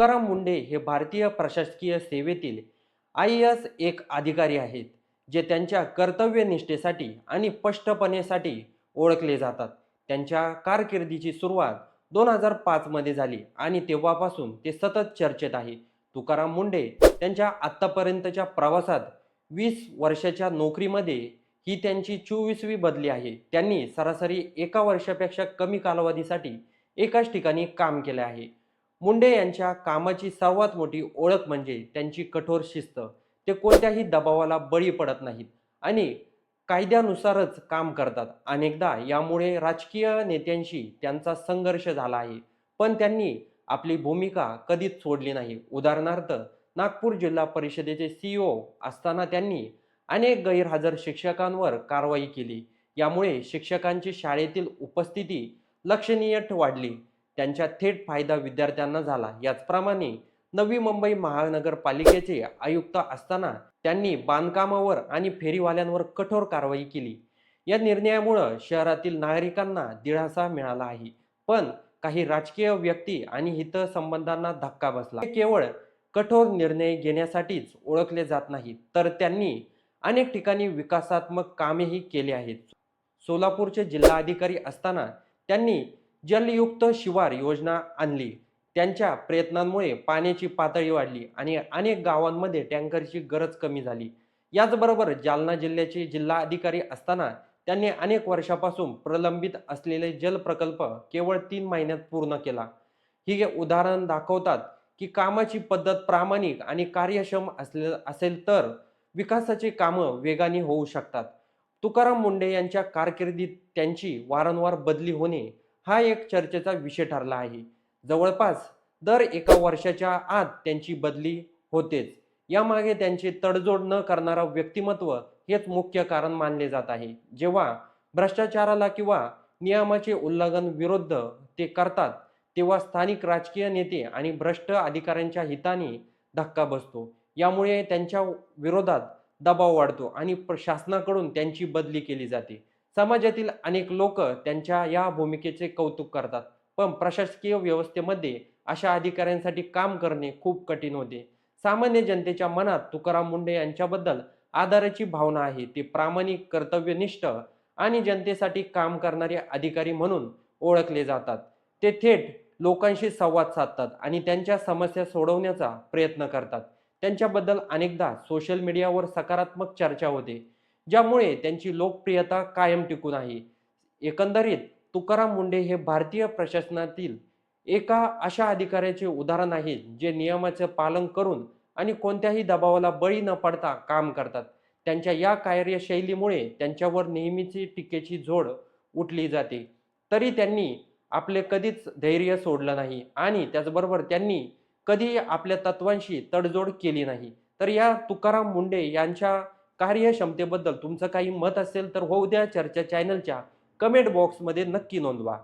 तुकाराम मुंडे हे भारतीय प्रशासकीय सेवेतील आय एस एक अधिकारी आहेत जे त्यांच्या कर्तव्यनिष्ठेसाठी आणि स्पष्टपणेसाठी ओळखले जातात. त्यांच्या कारकिर्दीची सुरुवात दोन हजार पाचमध्ये झाली आणि तेव्हापासून ते सतत चर्चेत आहे. तुकाराम मुंडे त्यांच्या आत्तापर्यंतच्या प्रवासात वीस वर्षाच्या नोकरीमध्ये ही त्यांची चोवीसवी बदली आहे. त्यांनी सरासरी एका वर्षापेक्षा कमी कालावधीसाठी एकाच ठिकाणी काम केले आहे. मुंडे यांच्या कामाची सर्वात मोठी ओळख म्हणजे त्यांची कठोर शिस्त. ते कोणत्याही दबावाला बळी पडत नाहीत आणि कायद्यानुसारच काम करतात. अनेकदा यामुळे राजकीय नेत्यांशी त्यांचा संघर्ष झाला आहे. पण त्यांनी आपली भूमिका कधीच सोडली नाही. उदाहरणार्थ नागपूर जिल्हा परिषदेचे सीईओ असताना त्यांनी अनेक गैरहजर शिक्षकांवर कारवाई केली. यामुळे शिक्षकांची शाळेतील उपस्थिती लक्षणीय वाढली. त्यांचा थेट फायदा विद्यार्थ्यांना झाला. याचप्रमाणे नवी मुंबई महानगरपालिकेचे आयुक्त असताना त्यांनी बांधकामावर आणि फेरीवाल्यांवर कठोर कारवाई केली. या निर्णयामुळं शहरातील नागरिकांना दिलासा मिळाला आहे. पण काही राजकीय व्यक्ती आणि हितसंबंधांना धक्का बसला. केवळ कठोर निर्णय घेण्यासाठीच ओळखले जात नाही तर त्यांनी अनेक ठिकाणी विकासात्मक कामेही केली आहेत. सोलापूरचे जिल्हाधिकारी असताना त्यांनी जलयुक्त शिवार योजना आणली. त्यांच्या प्रयत्नांमुळे पाण्याची पातळी वाढली आणि अनेक गावांमध्ये टँकरची गरज कमी झाली. याचबरोबर जालना जिल्ह्याचे जिल्हा अधिकारी असताना त्यांनी अनेक वर्षापासून प्रलंबित असलेले जल प्रकल्प केवळ तीन महिन्यात पूर्ण केला. ही उदाहरण दाखवतात की कामाची पद्धत प्रामाणिक आणि कार्यक्षम असले असेल तर विकासाची कामं वेगाने होऊ शकतात. तुकाराम मुंडे यांच्या कारकिर्दीत त्यांची वारंवार बदली होणे हा एक चर्चेचा विषय ठरला आहे. जवळपास दर एका वर्षाच्या आत त्यांची बदली होतेच. यामागे त्यांचे तडजोड न करणारा व्यक्तिमत्व हेच मुख्य कारण मानले जात आहे. जेव्हा भ्रष्टाचाराला किंवा नियमाचे उल्लंघन विरुद्ध ते करतात तेव्हा स्थानिक राजकीय नेते आणि भ्रष्ट अधिकाऱ्यांच्या हिताने धक्का बसतो. यामुळे त्यांच्या विरोधात दबाव वाढतो आणि प्रशासनाकडून त्यांची बदली केली जाते. समाजातील अनेक लोक त्यांच्या या भूमिकेचे कौतुक करतात. पण प्रशासकीय व्यवस्थेमध्ये अशा अधिकाऱ्यांसाठी काम करणे खूप कठीण होते. सामान्य जनतेच्या मनात तुकाराम मुंडे यांच्याबद्दल आदराची भावना आहे. ते प्रामाणिक कर्तव्यनिष्ठ आणि जनतेसाठी काम करणारे अधिकारी म्हणून ओळखले जातात. ते थेट लोकांशी संवाद साधतात आणि त्यांच्या समस्या सोडवण्याचा प्रयत्न करतात. त्यांच्याबद्दल अनेकदा सोशल मीडियावर सकारात्मक चर्चा होते. ज्यामुळे त्यांची लोकप्रियता कायम टिकून आहे. एकंदरीत तुकाराम मुंडे हे भारतीय प्रशासनातील एका अशा अधिकाऱ्याचे उदाहरण आहे जे नियमाचे पालन करून आणि कोणत्याही दबावाला बळी न पडता काम करतात. त्यांच्या या कार्यशैलीमुळे त्यांच्यावर नेहमीची टीकेची झोड उठली जाते. तरी त्यांनी आपले कधीच धैर्य सोडलं नाही आणि त्याचबरोबर त्यांनी कधी आपल्या तत्वांशी तडजोड केली नाही. तर या तुकाराम मुंडे यांच्या कार्यक्षमतेबद्दल तुमचं काही मत असेल तर होऊ द्या चर्चा चॅनलच्या कमेंट बॉक्समध्ये नक्की नोंदवा.